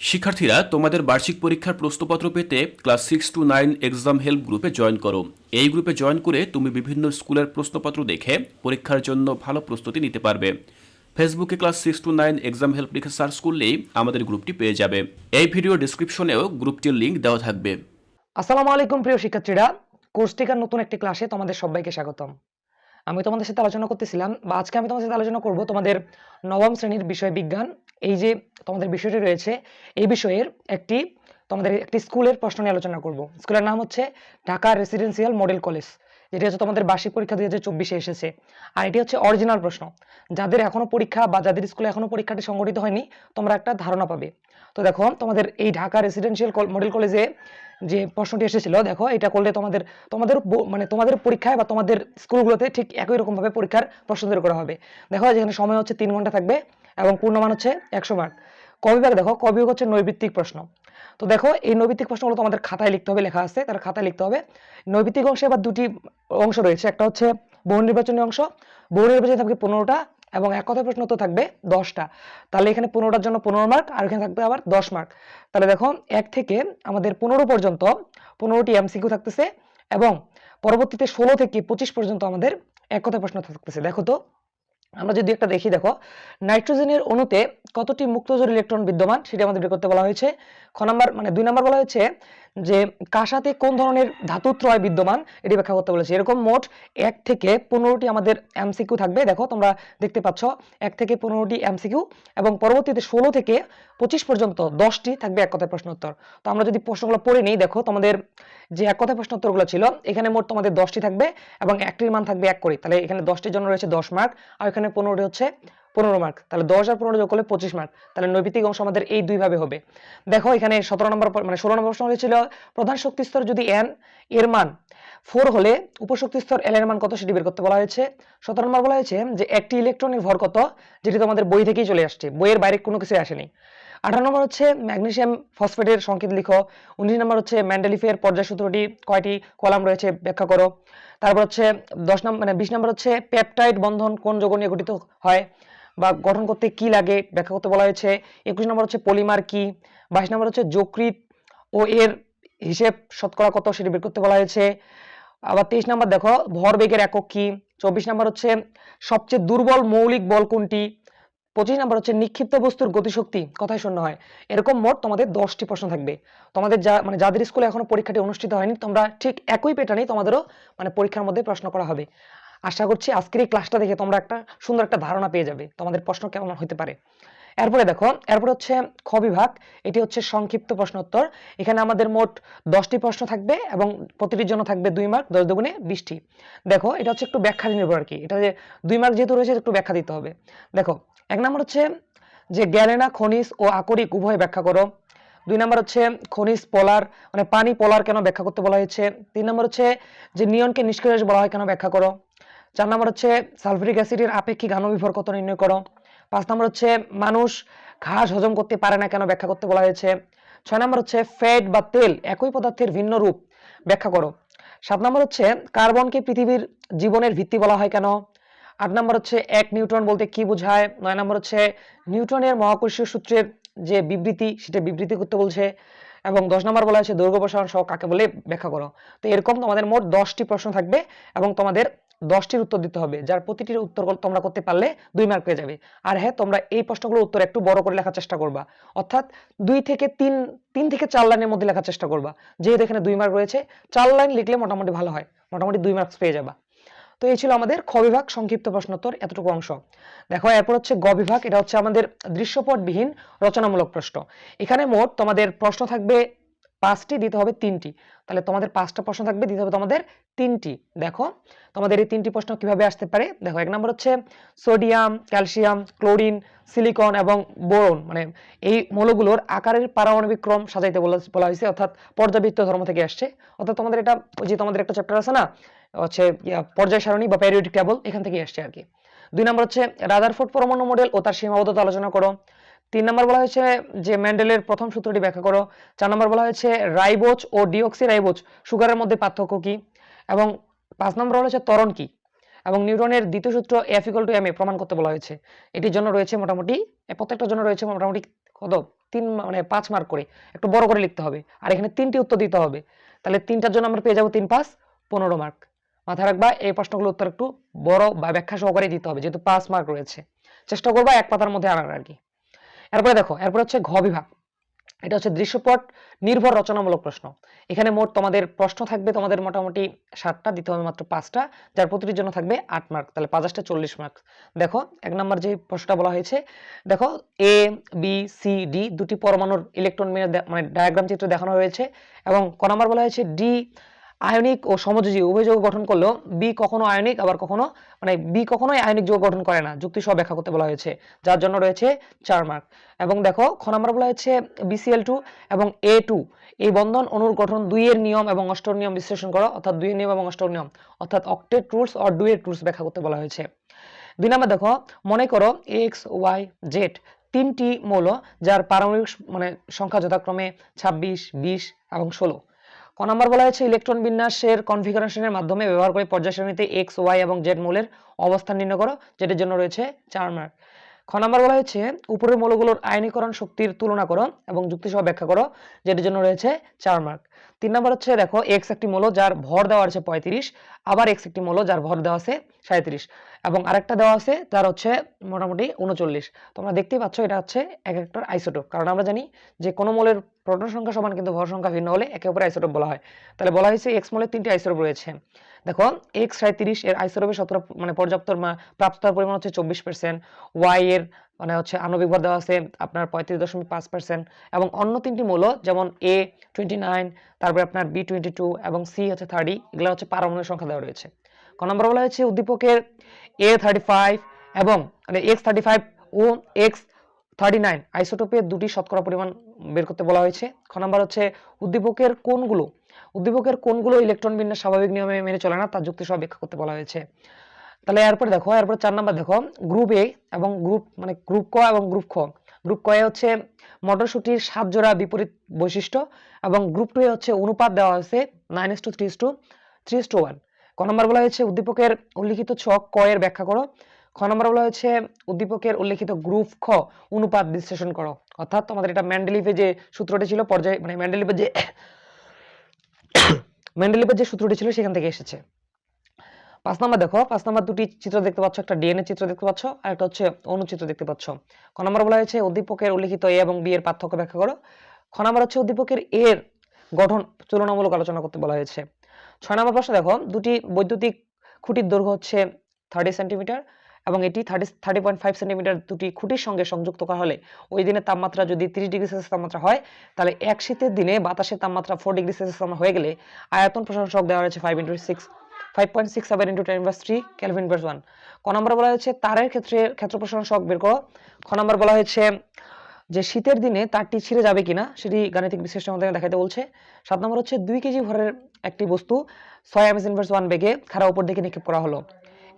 শিক্ষার্থীরা তোমাদের বার্ষিক পরীক্ষার প্রশ্নপত্র পেতে class six to nine exam help গ্রুপে জয়েন করো। এই গ্রুপে জয়েন করে তুমি বিভিন্ন স্কুলের প্রশ্নপত্র দেখে পরীক্ষার জন্য ভালো প্রস্তুতি নিতে পারবে। ফেসবুকে class six to nine exam help লিখে সার্চ করলেই আমাদের গ্রুপটি পেয়ে যাবে। এই ভিডিও ডিসক্রিপশনেও গ্রুপটির লিঙ্ক দেওয়া থাকবে। আসসালামু আলাইকুম প্রিয় শিক্ষার্থীরা। কোর্স টিকার নতুন একটি ক্লাসে তোমাদের সবাইকে স্বাগতম। আমি তোমাদের সাথে আলোচনা করতেছিলাম বা আজকে আমি তোমাদের সাথে আলোচনা করব তোমাদের নবম শ্রেণির বিষয় বিজ্ঞান। এই যে তোমাদের বিষয়টি রয়েছে, এই বিষয়ের একটি, তোমাদের একটি স্কুলের প্রশ্ন নিয়ে আলোচনা করব। স্কুলের নাম হচ্ছে ঢাকা রেসিডেন্সিয়াল মডেল কলেজ। যেটি হচ্ছে তোমাদের বার্ষিক পরীক্ষা দুই হাজার চব্বিশে এসেছে। আর এটি হচ্ছে অরিজিনাল প্রশ্ন। যাদের এখনও পরীক্ষা বা যাদের স্কুলে এখনও পরীক্ষাটি সংগঠিত হয়নি, তোমরা একটা ধারণা পাবে। তো দেখো, তোমাদের এই ঢাকা রেসিডেন্সিয়াল মডেল কলেজে যে প্রশ্নটি এসেছিল, দেখো, এটা করলে তোমাদের তোমাদের মানে তোমাদের পরীক্ষায় বা তোমাদের স্কুলগুলোতে ঠিক একই রকম ভাবে পরীক্ষার প্রশ্ন তৈরি করা হবে। দেখো, যেখানে সময় হচ্ছে তিন ঘণ্টা থাকবে এবং পূর্ণমান হচ্ছে একশো মার্ক কবিভাগ দেখো কবিভাগ হচ্ছে নৈবিত্তিক প্রশ্ন। তো দেখো, এই নৈবিত্তিক প্রশ্নগুলো তোমাদের খাতায় লিখতে হবে, লেখা আছে, তার খাতায় লিখতে হবে। নৈবিত্তিক অংশে আবার দুটি অংশ রয়েছে, একটা হচ্ছে বহু নির্বাচনী অংশ, বহু নির্বাচনী থাকবে পনেরোটা, এবং এক কথা প্রশ্ন তো থাকবে দশটা। তাহলে এখানে পনেরোটার জন্য পনেরো মার্ক আর এখানে থাকবে আবার দশ মার্ক তাহলে দেখো, এক থেকে আমাদের পনেরো পর্যন্ত পনেরোটি এমসিকিউ থাকতেছে, এবং পরবর্তীতে ষোলো থেকে পঁচিশ পর্যন্ত আমাদের এক কথা প্রশ্ন থাকতেছে। দেখো তো আমরা যদি একটা দেখি, দেখো, নাইট্রোজেনের অণুতে কতটি মুক্তজোর ইলেকট্রন বিদ্যমান সেটা আমাদের বের করতে বলা হয়েছে। খ নাম্বার মানে দুই নাম্বার বলা হয়েছে যে কাঁসাতে কোন ধরনের ধাতুত্রয় বিদ্যমান এটি ব্যাখ্যা করতে বলেছে। এরকম মোট এক থেকে পনেরোটি আমাদের এমসিকিউ থাকবে। দেখো, তোমরা দেখতে পাচ্ছ এক থেকে পনেরোটি এমসিকিউ এবং পরবর্তীতে ষোলো থেকে পঁচিশ পর্যন্ত দশটি থাকবে এক কথায় প্রশ্ন উত্তর। তো আমরা যদি প্রশ্নগুলো পড়ে নিই, দেখো, তোমাদের যে এক কথায় প্রশ্ন উত্তরগুলো ছিল, এখানে মোট তোমাদের দশটি থাকবে এবং একটির মান থাকবে এক করে। তাহলে এখানে দশটির জন্য রয়েছে দশ মার্ক আর এখানে পনেরোটি হচ্ছে পনেরো মার্ক তাহলে দশ আর পনেরো যোগ করলে পঁচিশ মার্ক তাহলে নৈবিত্তিক অংশ আমাদের এই দুইভাবে হবে। দেখো এখানে সতেরো নম্বর মানে ষোলো নম্বর প্রশ্ন হয়েছিল, প্রধান শক্তি স্তর যদি এন এর মান ফোর হলে উপশক্তি স্তর এল এর মান কত সেটি বের করতে বলা হয়েছে? সতেরো নম্বর বলা হয়েছে যে একটি ইলেকট্রনের ভর কত, যেটি তোমাদের বই থেকেই চলে আসছে। বইয়ের বাইরে কোনো কিছু আসেনি। আঠারো নম্বর হচ্ছে ম্যাগনেসিয়াম ফসফেটের সংকেত লিখো। উনিশ নম্বর হচ্ছে ম্যান্ডেলিফের পর্যায় সূত্রটি কয়টি কলাম রয়েছে ব্যাখ্যা করো। তারপর হচ্ছে দশ নম্বর মানে বিশ নম্বর হচ্ছে পেপটাইড বন্ধন কোন যৌগ নিয়ে গঠিত হয় বা গঠন করতে কি লাগে ব্যাখ্যা করতে বলা হয়েছে। একুশ নম্বর হচ্ছে পলিমার কি। বাইশ নম্বর হচ্ছে যকৃত ও এর হিসেব শতকরা কত সেটি বের করতে বলা হয়েছে। আবার তেইশ নম্বর দেখো ভরবেগের একক কি? চব্বিশ নম্বর হচ্ছে সবচেয়ে দুর্বল মৌলিক বল কোনটি? পঁচিশ নম্বর হচ্ছে নিক্ষিপ্ত বস্তুর গতিশক্তি, কথাই শূন্য হয়। এরকম মোট তোমাদের দশটি প্রশ্ন থাকবে। তোমাদের যা মানে যাদের স্কুলে এখনও পরীক্ষাটি অনুষ্ঠিত হয়নি, তোমরা ঠিক একই প্যাটার্নেই তোমাদেরও মানে পরীক্ষার মধ্যে প্রশ্ন করা হবে। আশা করছি আজকের এই ক্লাসটা দেখে তোমরা একটা সুন্দর একটা ধারণা পেয়ে যাবে, তোমাদের প্রশ্ন কেমন হতে পারে। এরপরে দেখো, এরপর হচ্ছে খ বিভাগ, এটি হচ্ছে সংক্ষিপ্ত প্রশ্ন উত্তর এখানে আমাদের মোট দশটি প্রশ্ন থাকবে এবং প্রতিটির জন্য থাকবে দুই মার্ক দশ দুগুণে বিশটি। দেখো, এটা হচ্ছে একটু ব্যাখ্যা নির্ভর আর কি। এটা যে দুই মার্ক যেহেতু রয়েছে একটু ব্যাখ্যা দিতে হবে। দেখো, এক নম্বর হচ্ছে যে গ্যালেনা, খনিজ ও আকরিক উভয় ব্যাখ্যা করো। দুই নম্বর হচ্ছে খনিজ, পোলার মানে পানি, পোলার কেন ব্যাখ্যা করতে বলা হয়েছে? তিন নম্বর হচ্ছে যে নিয়নকে নিষ্ক্রিয় বলা হয় কেন ব্যাখ্যা করো? চার নম্বর হচ্ছে সালফিউরিক অ্যাসিডের আপেক্ষিক আণবিভর কত নির্ণয় করো? পাঁচ নম্বর হচ্ছে, মানুষ ঘাস হজম করতে পারে না কেন? ব্যাখ্যা করতে বলা হয়েছে। ছয় নম্বর হচ্ছে, ফ্যাট বা তেল একই পদার্থের ভিন্ন রূপ। ব্যাখ্যা করো। সাত নম্বর হচ্ছে, কার্বনকে পৃথিবীর জীবনের ভিত্তি বলা হয় কেন? আট নম্বর হচ্ছে, এক নিউটন বলতে কি বোঝায়? নয় নম্বর হচ্ছে নিউটনের মহাকর্ষীয় সূত্রের যে বিবৃতি, সেটা বিবৃতি করতে বলছে। এবং দশ নম্বর বলা হয়েছে, দৈর্ঘ্য প্রসারণ সহ কাকে বলে? ব্যাখ্যা করো। তো এরকম তোমাদের মোট দশটি প্রশ্ন থাকবে এবং তোমাদের দশটির উত্তর দিতে হবে। যার প্রতিটির উত্তর তোমরা করতে পারলে দুই মার্ক পেয়ে যাবে। আর হ্যাঁ তোমরা এই প্রশ্নগুলোর উত্তর একটু বড় করে লেখার চেষ্টা করবা। অর্থাৎ দুই থেকে তিন তিন থেকে চার লাইনের মধ্যে লেখার চেষ্টা করবা। যেহেতু এখানে দুই মার্ক রয়েছে, চার লাইন লিখলে মোটামুটি ভালো হয়। মোটামুটি দুই মার্কস পেয়ে যাবা। তো এই ছিল আমাদের খ বিভাগ সংক্ষিপ্ত প্রশ্নোত্তর এতটুকু অংশ। দেখো, এরপর হচ্ছে গ বিভাগ। এটা হচ্ছে আমাদের দৃশ্যপটবিহীন রচনামূলক প্রশ্ন। এখানে মোট তোমাদের প্রশ্ন থাকবে পাঁচটি দিতে হবে তিনটি। তাহলে তোমাদের পাঁচটা প্রশ্ন থাকবে, দিতে হবে তোমাদের তিনটি। দেখো, তোমাদের এই তিনটি প্রশ্ন কীভাবে আসতে পারে? দেখো, এক নম্বর হচ্ছে সোডিয়াম, ক্যালসিয়াম, ক্লোরিন, সিলিকন এবং বোরন মানে এই মৌলগুলোর আকারের পারমাণবিক ক্রম সাজাইতে বলা হয়েছে, অর্থাৎ পর্যাবৃত্ত ধর্ম থেকে আসছে। অর্থাৎ তোমাদের এটা যে তোমাদের একটা চ্যাপ্টার আছে না, হচ্ছে পর্যায় সারণী বা পেরিয়ডিক টেবল এখান থেকে আসছে আর কি। দুই নম্বর হচ্ছে রাদারফোর্ড পরমাণু মডেল ও তার সীমাবদ্ধতা আলোচনা করো। তিন নম্বর বলা হয়েছে যে ম্যান্ডেলের প্রথম সূত্রটি ব্যাখ্যা করো। চার নম্বর বলা হয়েছে রাইবোজ ও ডিঅক্সি রাইবোজ সুগারের মধ্যে পার্থক্য কি? এবং পাঁচ নম্বর হলো হচ্ছে তরণ কি? এবং নিউরনের দ্বিতীয় সূত্র F equal to M A প্রমাণ করতে বলা হয়েছে। এটির জন্য রয়েছে মোটামুটি প্রত্যেকটার জন্য রয়েছে মোটামুটি কত? তিন মানে পাঁচ মার্ক করে। একটু বড় করে লিখতে হবে। আর এখানে তিনটি উত্তর দিতে হবে। তাহলে তিনটার জন্য আমরা পেয়ে যাব তিন পাঁচ, পনেরো মার্ক। মাথায় রাখবা, এই প্রশ্নগুলোর উত্তর একটু বড় বা ব্যাখ্যা সহকারে দিতে হবে, যেহেতু পাঁচ মার্ক রয়েছে। চেষ্টা করবা এক পাতার মধ্যে আনার আর কি। এরপরে দেখো, এরপরে হচ্ছে ঘ বিভাগ। এটা হচ্ছে দৃশ্যপট নির্ভর রচনামূলক প্রশ্ন। এখানে মোট তোমাদের প্রশ্ন থাকবে, তোমাদের মোটামুটি ষাটটা দিতে হবে মাত্র পাঁচটা, যার প্রতিটির জন্য থাকবে আট মার্ক তাহলে পাঁচটা চল্লিশ মার্ক দেখো, এক নম্বর যে প্রশ্নটা বলা হয়েছে, দেখো এ বি সি ডি দুটি পরমাণুর ইলেকট্রন মানে ডায়াগ্রাম চিত্র দেখানো হয়েছে, এবং ক নম্বর বলা হয়েছে ডি আয়নিক ও সমযোজী উভয় যৌগ গঠন করলেও বি কখনো আয়নিক, আবার কখনো মানে বি কখনোই আয়নিক যৌগ গঠন করে না। যুক্তি সহ ব্যাখ্যা করতে বলা হয়েছে। যার জন্য রয়েছে চার মার্ক এবং দেখো, খ নম্বর বলা হয়েছে বিসিএল টু এবং এ টু এই বন্ধন অনুর গঠন দুইয়ের নিয়ম এবং অষ্টর নিয়ম বিশ্লেষণ করো, অর্থাৎ দুইয়ের নিয়ম এবং অষ্টর নিয়ম। অর্থাৎ octet rules or duet rules ব্যাখ্যা করতে বলা হয়েছে। দুই নম্বর দেখো, মনে করো এক্স ওয়াই জেড তিনটি মৌল যার পারমাণবিক মানে সংখ্যা যথাক্রমে ছাব্বিশ, বিশ এবং ষোলো। ক নম্বর বলা হয়েছে, ইলেকট্রন বিন্যাসের কনফিগারেশনের মাধ্যমে ব্যবহার করে পর্যায় সারণীতে এক্স, ওয়াই এবং জেড মূলের অবস্থান নির্ণয় করো, যেটির জন্য রয়েছে চার মার্ক খ নম্বর বলা হয়েছে, উপরের মৌলগুলোর আয়নীকরণ শক্তির তুলনা করো এবং যুক্তিসহ ব্যাখ্যা করো, যেটির জন্য রয়েছে চার মার্ক তিন নম্বর হচ্ছে, দেখো এক্স একটি মৌল যার ভর দেওয়া আছে পঁয়ত্রিশ, আবার এক্স একটি মৌল যার ভর দেওয়া আছে সাঁত্রিশ এবং আরেকটা দেওয়া আছে যার হচ্ছে মোটামুটি উনচল্লিশ। তোমরা দেখতেই পাচ্ছ, এটা হচ্ছে এক একটার আইসোটোপ কারণ আমরা জানি যে কোনো মৌলের প্রোটন সংখ্যা সমান, কিন্তু ভর সংখ্যা ভিন্ন হলে একে অপরের আইসোটোপ বলা হয়। তাহলে বলা হয়েছে এক্স মৌলের তিনটি আইসোটোপ রয়েছে। দেখো এক্স সাঁত্রিশ এর আইসোটোপের শতকরা মানে পর্যাপ্ত প্রাপ্ততার পরিমাণ হচ্ছে চব্বিশ পার্সেন্ট ওয়াই এর মানে হচ্ছে আণবিক ভর দেওয়া আছে আপনার পঁয়ত্রিশ দশমিক পাঁচ পার্সেন্ট এবং অন্য তিনটি মৌল যেমন এ টোয়েন্টি নাইন তারপরে আপনার বি টোয়েন্টি টু এবং সি হচ্ছে থার্টি এগুলো হচ্ছে পারমাণবিক সংখ্যা দেওয়া রয়েছে। ক নম্বর বলা হয়েছে উদ্দীপকের এ থার্টি ফাইভ এবং মানে এক্স থার্টি ফাইভ ও এক্স থার্টি নাইন আইসোটোপের দুটি শতকরা পরিমাণ বের করতে বলা হয়েছে। খ নম্বর হচ্ছে উদ্দীপকের কোনগুলো উদ্দীপকের কোনগুলো ইলেকট্রন বিন্যাস স্বাভাবিক নিয়মে মেনে চলে না তার যুক্তি সহ ব্যাখ্যা করতে বলা হয়েছে। তাহলে এরপরে দেখো এরপর চার নাম্বার দেখো গ্রুপ এ এবং গ্রুপ মানে গ্রুপ ক এবং গ্রুপ খ। গ্রুপ ক এ হচ্ছে মটরশুটির সাত জোড়া বিপরীত বৈশিষ্ট্য এবং গ্রুপ টু এ হচ্ছে অনুপাত দেওয়া হয়েছে nine S two three two three two one ক নম্বর বলা হয়েছে উদ্দীপকের উল্লিখিত ছক ক এর ব্যাখ্যা করো। খ নম্বর বলা হয়েছে উদ্দীপকের উল্লিখিত গ্রুপ খ, অনুপাত বিশ্লেষণ করো। অর্থাৎ তোমাদের এটা ম্যান্ডেলিফে যে সূত্রটি ছিল, পর্যায়ে মানে ম্যান্ডেলিফের যে ম্যান্ডেলিফের যে সূত্রটি ছিল, সেখান থেকে এসেছে। পাঁচ নাম্বার দেখো, পাঁচ নাম্বার দুটি চিত্র দেখতে পাচ্ছ, একটা ডিএনএ চিত্র দেখতে পাচ্ছ, আর একটা হচ্ছে অনুচিত্র দেখতে পাচ্ছ। ক নম্বর বলা হয়েছে উদ্দীপকের উল্লিখিত এ এবং বি এর পার্থক্য ব্যাখ্যা করো। খ নম্বর হচ্ছে উদ্দীপকের এর গঠন তুলনামূলক আলোচনা করতে বলা হয়েছে। ছয় নম্বর প্রশ্ন দেখো, দুটি বৈদ্যুতিক খুঁটির দৈর্ঘ্য হচ্ছে থার্টি সেন্টিমিটার এবং এটি thirty thirty point five centimetre দুটি খুঁটির সঙ্গে সংযুক্ত করা হলে ওই দিনের তাপমাত্রা যদি তিরিশ ডিগ্রি সেলসিয়াস তাপমাত্রা হয়, তাহলে এক শীতের দিনে বাতাসের তাপমাত্রা ফোর ডিগ্রি সেলসিয়াস হয়ে গেলে আয়তন শক দেওয়া হয়েছে five into six five point six seven into ten three kelvin নম্বর বলা হয়েছে, তারের ক্ষেত্রে ক্ষেত্র প্রসারণ বের করো। খ নম্বর বলা হয়েছে যে শীতের দিনে তারটি ছিঁড়ে যাবে কিনা, সেটি গাণিতিক বিশ্লেষণের মাধ্যমে দেখাতে বলছে। সাত নম্বর হচ্ছে দুই কেজি ভরের একটি বস্তু ছয় এমএস ইনভার্স ওয়ান বেগে খাড়া উপর দিকে নিক্ষেপ করা হলো।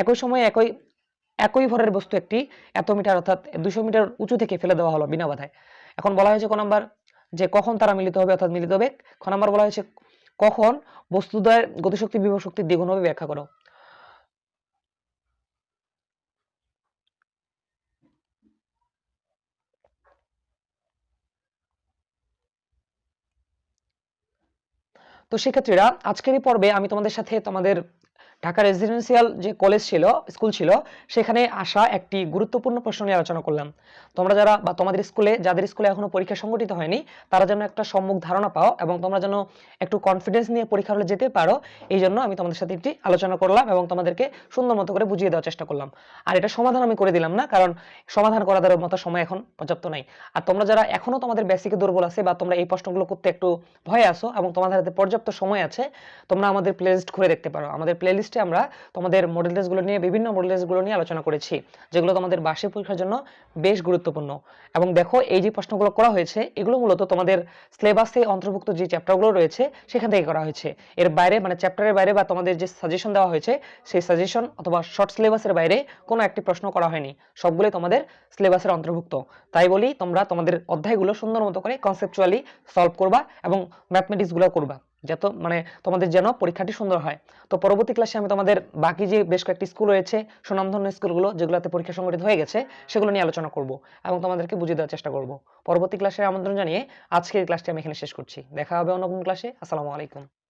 একই সময়ে একই একই ভরের বস্তু একটি এত মিটার, অর্থাৎ দুশো মিটার উঁচু থেকে ফেলে দেওয়া হলো বিনা বাধায়। এখন বলা হয়েছে ক নম্বর যে কখন তারা মিলিত হবে, অর্থাৎ মিলিত হবে। খ নম্বর বলা হয়েছে কখন বস্তুদ্বয়ের গতিশক্তি বিভব শক্তি দ্বিগুণ হবে ব্যাখ্যা করো। তো শিক্ষার্থীরা আজকের এই পর্বে আমি তোমাদের সাথে তোমাদের ঢাকা রেসিডেন্সিয়াল যে কলেজ ছিল, স্কুল ছিল, সেখানে আসা একটি গুরুত্বপূর্ণ প্রশ্ন নিয়ে আলোচনা করলাম। তোমরা যারা বা তোমাদের স্কুলে, যাদের স্কুলে এখনও পরীক্ষা সংগঠিত হয়নি, তারা যেন একটা সম্মুখ ধারণা পাও এবং তোমরা যেন একটু কনফিডেন্স নিয়ে পরীক্ষা হলে যেতে পারো, এই জন্য আমি তোমাদের সাথে একটি আলোচনা করলাম এবং তোমাদেরকে সুন্দর মতো করে বুঝিয়ে দেওয়ার চেষ্টা করলাম। আর এটা সমাধান আমি করে দিলাম না, কারণ সমাধান করা দেওয়ার মতো সময় এখন পর্যাপ্ত নাই। আর তোমরা যারা এখনও তোমাদের বেসিকে দুর্বল আছে বা তোমরা এই প্রশ্নগুলো করতে একটু ভয়ে আসো এবং তোমাদের হাতে পর্যাপ্ত সময় আছে, তোমরা আমাদের প্লেলিস্ট ঘুরে দেখতে পারো। আমাদের প্লেলিস্টে আমরা তোমাদের মডেল টেস্টগুলো নিয়ে, বিভিন্ন মডেল টেস্টগুলো নিয়ে আলোচনা করেছি, যেগুলো তোমাদের বার্ষিক পরীক্ষার জন্য বেশ গুরুত্বপূর্ণ। এবং দেখো, এই যে প্রশ্নগুলো করা হয়েছে, এগুলো মূলত তোমাদের সিলেবাসে অন্তর্ভুক্ত যে চ্যাপ্টারগুলো রয়েছে, সেখান থেকে করা হয়েছে। এর বাইরে মানে চ্যাপ্টারের বাইরে বা তোমাদের যে সাজেশন দেওয়া হয়েছে, সেই সাজেশন অথবা শর্ট সিলেবাসের বাইরে কোনো একটি প্রশ্ন করা হয়নি। সবগুলোই তোমাদের সিলেবাসের অন্তর্ভুক্ত। তাই বলি, তোমরা তোমাদের অধ্যায়গুলো সুন্দর মতো করে কনসেপচুয়ালি সলভ করবা এবং ম্যাথমেটিক্সগুলো করবা। যত মানে তোমাদের যেন পরীক্ষাটি সুন্দর হয়। তো পরবর্তী ক্লাসে আমি তোমাদের বাকি যে বেশ কয়েকটি স্কুল রয়েছে, সুনামধন্য স্কুলগুলো যেগুলোতে পরীক্ষা সংগঠিত হয়ে গেছে, সেগুলো নিয়ে আলোচনা করব এবং তোমাদেরকে বুঝিয়ে দেওয়ার চেষ্টা করব। পরবর্তী ক্লাসের আমন্ত্রণ জানিয়ে আজকের ক্লাসটি আমি এখানে শেষ করছি। দেখা হবে অন্য কোনো ক্লাসে আসসালামু আলাইকুম।